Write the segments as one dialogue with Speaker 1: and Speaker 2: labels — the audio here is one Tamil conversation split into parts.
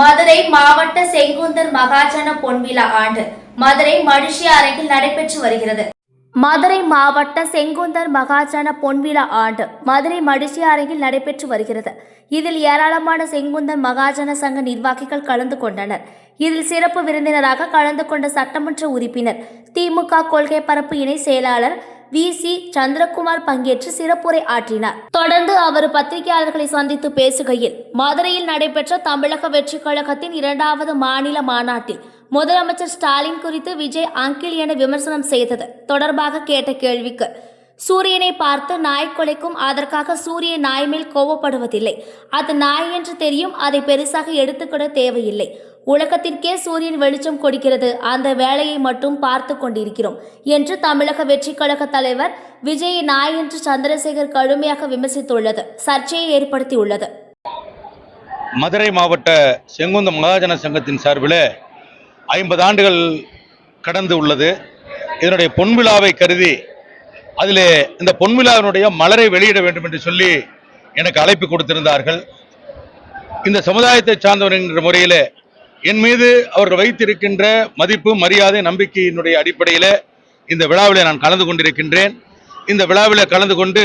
Speaker 1: மதுரை மாவட்ட செங்குந்தர் மகாஜன பொன்விழா ஆண்டு மதுரை மடிஷி அரங்கில் நடைபெற்று வருகிறது. மதுரை மாவட்ட செங்குந்தர் மகாஜன பொன்விழா ஆண்டு மதுரை மடிசி அரங்கில் நடைபெற்று வருகிறது. இதில் ஏராளமான செங்குந்தர் மகாஜன சங்க நிர்வாகிகள் கலந்து கொண்டனர். இதில் சிறப்பு விருந்தினராக கலந்து கொண்ட சட்டமன்ற உறுப்பினர் திமுக கொள்கை பரப்பு இணை செயலாளர் வி சி சந்திரகுமார் பங்கேற்று சிறப்புரை ஆற்றினார். தொடர்ந்து அவர் பத்திரிகையாளர்களை சந்தித்து பேசுகையில் மதுரையில் நடைபெற்ற தமிழக வெற்றிக் கழகத்தின் இரண்டாவது மாநில மாநாட்டில் முதலமைச்சர் ஸ்டாலின் குறித்து விஜய் அங்கிள் என விமர்சனம் செய்தது. தொடர்பாக கேட்ட கேள்விக்கு சூரியனை பார்த்து நாய் கொலைக்கும் அதற்காக சூரியன் நாய் மேல் கோவப்படுவதில்லை. அது நாய் என்று தெரியும் அதை பெருசாக எடுத்துக்கிட தேவையில்லை. உலகத்திற்கே சூரியன் வெளிச்சம் கொடுக்கிறது. அந்த வேலையை மட்டும் பார்த்து கொண்டிருக்கிறோம் என்று தமிழக வெற்றிக் கழக தலைவர் விஜய் நாய் என்று சந்திரசேகர் கடுமையாக விமர்சித்துள்ளது சர்ச்சையை ஏற்படுத்தியுள்ளது.
Speaker 2: மதுரை மாவட்ட செங்குந்த மகாஜன சங்கத்தின் சார்பில் ஐம்பது ஆண்டுகள் கடந்து உள்ளது. இதனுடைய பொன்விழாவை கருதி அதில் இந்த பொன்விழாவினுடைய மலரை வெளியிட வேண்டும் என்று சொல்லி எனக்கு அழைப்பு கொடுத்திருந்தார்கள். இந்த சமுதாயத்தை சார்ந்தவர் என்கிற முறையில் என் மீது அவர்கள் வைத்திருக்கின்ற மதிப்பு மரியாதை நம்பிக்கையினுடைய அடிப்படையில் இந்த விழாவில் நான் கலந்து கொண்டிருக்கின்றேன். இந்த விழாவில் கலந்து கொண்டு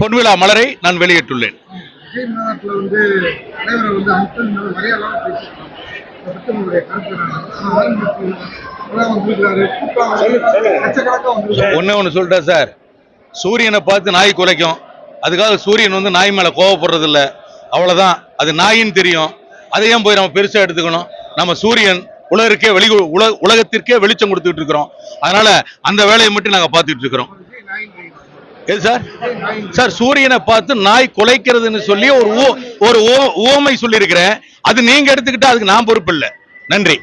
Speaker 2: பொன்விழா மலரை நான் வெளியிட்டுள்ளேன்.
Speaker 3: விஜய்
Speaker 2: ஒன்று சொல்லிட்டா சார். சூரியனை பார்த்து நாய் குலைக்கும். அதுக்காக சூரியன் வந்து நாய் மேலே கோவப்படுறது இல்ல அவ்வளோதான் அது நாயின் தெரியும். அதை ஏன் போய் நம்ம பெருசாக எடுத்துக்கணும்? நம்ம சூரியன் உலகிற்கே வெளி உல உலகத்திற்கே வெளிச்சம் கொடுத்துட்டு இருக்கிறோம். அதனால அந்த வேலையை மட்டும் நாங்கள் பார்த்துட்டு இருக்கிறோம். எது சார்? சார் சூரியனை பார்த்து நாய் குலைக்கிறதுன்னு சொல்லி ஒரு ஊ- ஒரு ஓ ஊமை சொல்லியிருக்கிறேன். அது நீங்க எடுத்துக்கிட்டா அதுக்கு நான் பொறுப்பு இல்லை. நன்றி.